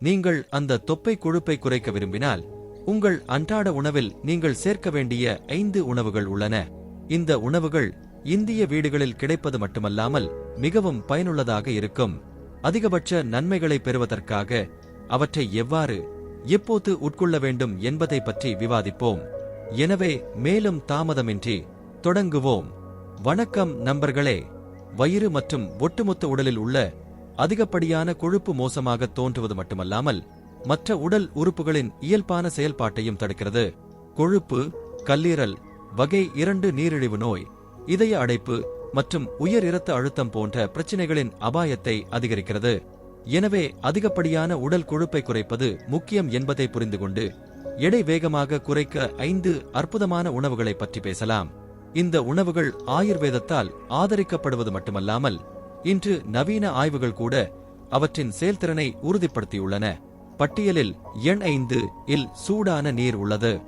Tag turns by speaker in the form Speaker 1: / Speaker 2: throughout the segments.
Speaker 1: நீங்கள் அந்த தொப்பை கொழுப்பை குறைக்க விரும்பினால் உங்கள் அன்றாட உணவில் நீங்கள் சேர்க்க வேண்டிய ஐந்து உணவுகள் உள்ளன. இந்த உணவுகள் இந்திய வீடுகளில் கிடைப்பது மட்டுமல்லாமல் மிகவும் பயனுள்ளதாக இருக்கும். அதிகபட்ச நன்மைகளை பெறுவதற்காக அவற்றை எவ்வாறு எப்போது உட்கொள்ள வேண்டும் என்பதை பற்றி விவாதிப்போம். எனவே மேலும் தாமதமின்றி தொடங்குவோம். வணக்கம் நண்பர்களே. வயிறு மற்றும் ஒட்டுமொத்த உடலில் உள்ள அதிகப்படியான கொழுப்பு மோசமாக தோன்றுவது மட்டுமல்லாமல் மற்ற உடல் உறுப்புகளின் இயல்பான செயல்பாட்டையும் தடுக்கிறது. கொழுப்பு கல்லீரல் வகை இரண்டு நீரிழிவு நோய் இதய அடைப்பு மற்றும் உயர் இரத்த அழுத்தம் போன்ற பிரச்சினைகளின் அபாயத்தை அதிகரிக்கிறது. எனவே அதிகப்படியான உடல் கொழுப்பை குறைப்பது முக்கியம் என்பதை புரிந்து கொண்டு எடை வேகமாக குறைக்க ஐந்து அற்புதமான உணவுகளை பற்றி பேசலாம். இந்த உணவுகள் ஆயுர்வேதத்தால் ஆதரிக்கப்படுவது மட்டுமல்லாமல் இன்று நவீன ஆய்வுகள் கூட அவற்றின் செயல்திறனை உறுதிப்படுத்தியுள்ளன. பட்டியலில் எண் ஐந்து இல் சூடான நீர் உள்ளது.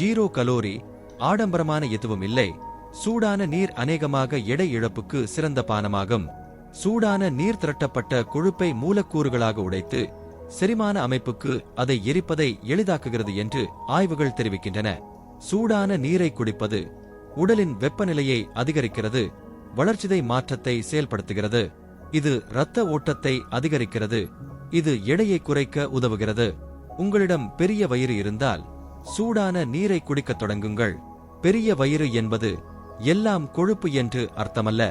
Speaker 1: ஜீரோ கலோரி ஆடம்பரமான எதுவும் இல்லை. சூடான நீர் அநேகமாக எடை இழப்புக்கு சிறந்த பானமாகும். சூடான நீர் திரட்டப்பட்ட கொழுப்பை மூலக்கூறுகளாக உடைத்து செரிமான அமைப்புக்கு அதை எரிப்பதை எளிதாக்குகிறது என்று ஆய்வுகள் தெரிவிக்கின்றன. சூடான நீரை குடிப்பது உடலின் வெப்பநிலையை அதிகரிக்கிறது. வளர்ச்சிதை மாற்றத்தை செயல்படுத்துகிறது. இது இரத்த ஓட்டத்தை அதிகரிக்கிறது. இது எடையை குறைக்க உதவுகிறது. உங்களிடம் பெரிய வயிறு இருந்தால் சூடான நீரை குடிக்கத் தொடங்குங்கள். பெரிய வயிறு என்பது எல்லாம் கொழுப்பு என்று அர்த்தமல்ல.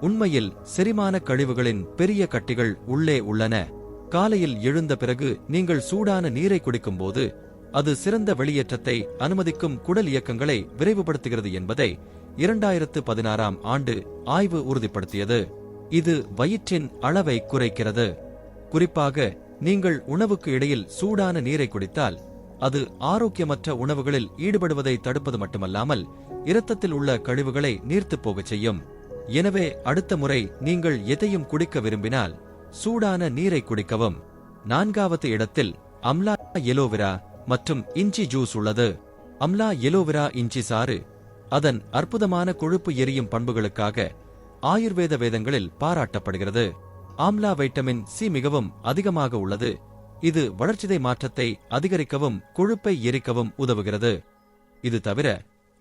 Speaker 1: உண்மையில் செரிமான கழிவுகளின் பெரிய கட்டிகள் உள்ளே உள்ளன. காலையில் எழுந்த பிறகு நீங்கள் சூடான நீரை குடிக்கும்போது அது சிறந்த வெளியேற்றத்தை அனுமதிக்கும் குடல் இயக்கங்களை விரைவுபடுத்துகிறது என்பதை இரண்டாயிரத்து பதினாறாம் ஆண்டு ஆய்வு உறுதிப்படுத்தியது. இது வயிற்றின் அளவை குறைக்கிறது. குறிப்பாக நீங்கள் உணவுக்கு இடையில் சூடான நீரை குடித்தால் அது ஆரோக்கியமற்ற உணவுகளில் ஈடுபடுவதை தடுப்பது மட்டுமல்லாமல் இரத்தத்தில் உள்ள கழிவுகளை நீர்த்துப் போகச் செய்யும். எனவே அடுத்த முறை நீங்கள் எதையும் குடிக்க விரும்பினால் சூடான நீரை குடிக்கவும். நான்காவது இடத்தில் அம்லா எலோவிரா மற்றும் இஞ்சி ஜூஸ் உள்ளது. அம்லா எலோவிரா இஞ்சி சாறு அதன் அற்புதமான கொழுப்பு எரியும் பண்புகளுக்காக ஆயுர்வேத வேதங்களில் பாராட்டப்படுகிறது. ஆம்லா வைட்டமின் சி மிகவும் அதிகமாக உள்ளது. இது வளர்ச்சிதை மாற்றத்தை அதிகரிக்கவும் கொழுப்பை எரிக்கவும் உதவுகிறது. இது தவிர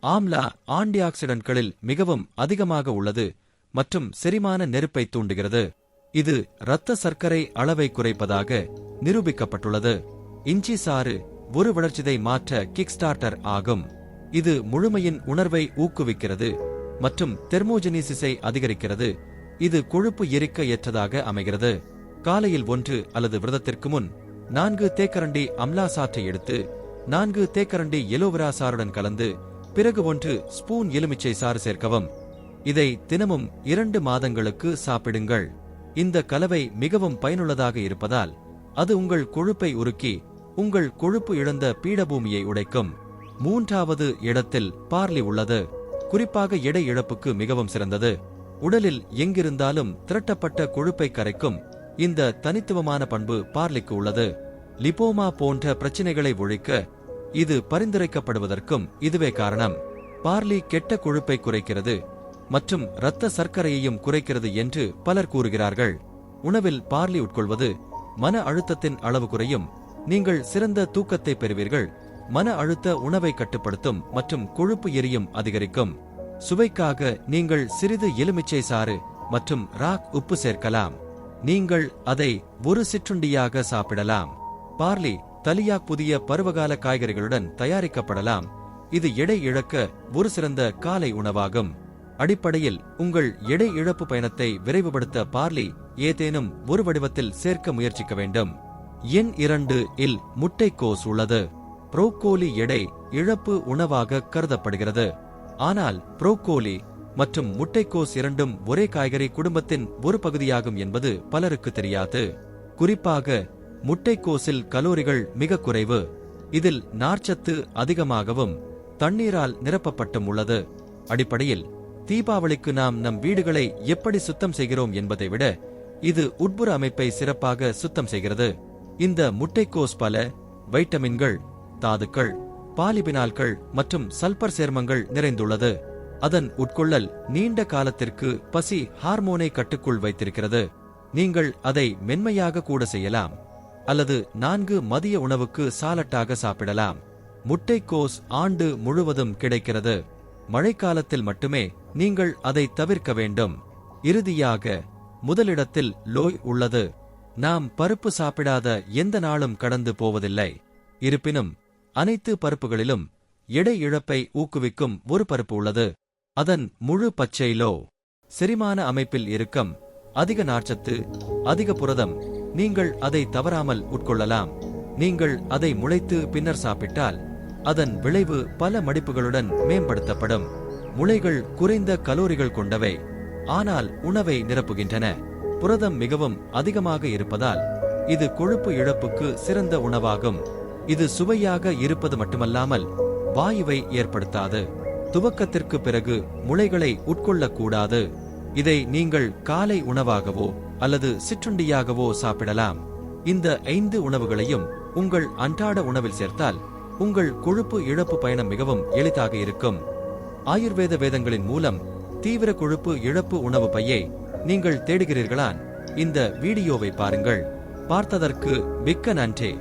Speaker 1: ஆம்லா ஆன்டிஆக்சிடென்ட்களில் மிகவும் அதிகமாக உள்ளது மற்றும் செரிமான நெருப்பை தூண்டுகிறது. இது இரத்த சர்க்கரை அளவை குறைப்பதாக நிரூபிக்கப்பட்டுள்ளது. இஞ்சி சாறு ஒரு வளர்ச்சிதை மாற்ற கிக் ஸ்டார்டர் ஆகும். இது முழுமையின் உணர்வை ஊக்குவிக்கிறது மற்றும் தெர்மோஜெனிசிஸை அதிகரிக்கிறது. இது கொழுப்பு எரிக்க ஏற்றதாக அமைகிறது. காலையில் ஒன்று அல்லது விரதத்திற்கு முன் நான்கு தேக்கரண்டி அம்லா சாற்றை எடுத்து நான்கு தேக்கரண்டி எலோவரா சாருடன் கலந்து பிறகு ஒன்று ஸ்பூன் எலுமிச்சை சாறு சேர்க்கவும். இதை தினமும் இரண்டு மாதங்களுக்கு சாப்பிடுங்கள். இந்த கலவை மிகவும் பயனுள்ளதாக இருப்பதால் அது உங்கள் கொழுப்பை உருக்கி உங்கள் கொழுப்பு இழந்த பீடபூமியை உடைக்கும். மூன்றாவது இடத்தில் பார்லி உள்ளது. குறிப்பாக எடை இழப்புக்கு மிகவும் சிறந்தது. உடலில் எங்கிருந்தாலும் திரட்டப்பட்ட கொழுப்பை கரைக்கும் இந்த தனித்துவமான பண்பு பார்லிக்கு உள்ளது. லிபோமா போன்ற பிரச்சனைகளை ஒழிக்க இது பரிந்துரைக்கப்படுவதற்கும் இதுவே காரணம். பார்லி கெட்ட கொழுப்பை குறைக்கிறது மற்றும் இரத்த சர்க்கரையையும் குறைக்கிறது என்று பலர் கூறுகிறார்கள். உணவில் பார்லி உட்கொள்வது மன அழுத்தத்தின் அளவு குறையும். நீங்கள் சிறந்த தூக்கத்தை பெறுவீர்கள். மன அழுத்த உணவை கட்டுப்படுத்தும் மற்றும் கொழுப்பு எரியும் அதிகரிக்கும். சுவைக்காக நீங்கள் சிறிது எலுமிச்சை சாறு மற்றும் ராக் உப்பு சேர்க்கலாம். நீங்கள் அதை ஒரு சிற்றுண்டியாக சாப்பிடலாம். பார்லி தலியா புதிய பருவகால காய்கறிகளுடன் தயாரிக்கப்படலாம். இது எடை இழக்க ஒரு சிறந்த காலை உணவாகும். அடிப்படையில் உங்கள் எடை இழப்பு பயணத்தை விரைவுபடுத்த பார்லி ஏதேனும் ஒரு வடிவத்தில் சேர்க்க முயற்சிக்க வேண்டும். எண் இரண்டு இல் முட்டைக்கோஸ் உள்ளது. புரோக்கோலி எடை இழப்பு உணவாக கருதப்படுகிறது. ஆனால் புரோக்கோலி மற்றும் முட்டைக்கோஸ் இரண்டும் ஒரே காய்கறி குடும்பத்தின் ஒரு பகுதியாகும் என்பது பலருக்கு தெரியாது. குறிப்பாக முட்டைக்கோஸில் கலோரிகள் மிக குறைவு. இதில் நார்ச்சத்து அதிகமாகவும் தண்ணீரால் நிரப்பப்பட்டும் உள்ளது. அடிப்படையில் தீபாவளிக்கு நாம் நம் வீடுகளை எப்படி சுத்தம் செய்கிறோம் என்பதை விட இது உட்புற அமைப்பை சிறப்பாக சுத்தம் செய்கிறது. இந்த முட்டைக்கோஸ் பல வைட்டமின்கள் தாதுக்கள் பாலிபினால்கள் மற்றும் சல்பர் சேர்மங்கள் நிறைந்துள்ளது. அதன் உட்கொள்ளல் நீண்ட காலத்திற்கு பசி ஹார்மோனை கட்டுக்குள் வைத்திருக்கிறது. நீங்கள் அதை மென்மையாக கூட செய்யலாம். அல்லது நான்கு மதிய உணவுக்கு சாலட்டாக சாப்பிடலாம். முட்டைக்கோஸ் ஆண்டு முழுவதும் கிடைக்கிறது. மழைக்காலத்தில் மட்டுமே நீங்கள் அதை தவிர்க்க வேண்டும். இறுதியாக முதலிடத்தில் லோய் உள்ளது. நாம் பருப்பு சாப்பிடாத எந்த நாளும் கடந்து போவதில்லை. இருப்பினும் அனைத்து பருப்புகளிலும் எடை இழப்பை ஊக்குவிக்கும் ஒரு பருப்பு உள்ளது. அதன் முழு பச்சையிலோ செரிமான அமைப்பில் இருக்கும் அதிக நார்ச்சத்து அதிக புரதம் நீங்கள் அதை தவறாமல் உட்கொள்ளலாம். நீங்கள் அதை முளைத்து பின்னர் சாப்பிட்டால் அதன் விளைவு பல மடிப்புகளுடன் மேம்படுத்தப்படும். முளைகள் குறைந்த கலோரிகள் கொண்டவை ஆனால் உணவை நிரப்புகின்றன. புரதம் மிகவும் அதிகமாக இருப்பதால் இது கொழுப்பு இழப்புக்கு சிறந்த உணவாகும். இது சுவையாக இருப்பது மட்டுமல்லாமல் வாயுவை ஏற்படுத்தாது. துவக்கத்திற்கு பிறகு முளைகளை உட்கொள்ளக்கூடாது. இதை நீங்கள் காலை உணவாகவோ அல்லது சிற்றுண்டியாகவோ சாப்பிடலாம். இந்த ஐந்து உணவுகளையும் உங்கள் அன்றாட உணவில் சேர்த்தால் உங்கள் கொழுப்பு இழப்பு பயணம் மிகவும் எளிதாக இருக்கும். ஆயுர்வேத வேதங்களின் மூலம் தீவிர கொழுப்பு இழப்பு உணவு பையை நீங்கள் தேடுகிறீர்களான்? இந்த வீடியோவை பாருங்கள். பார்த்ததற்கு மிக்க நன்றி.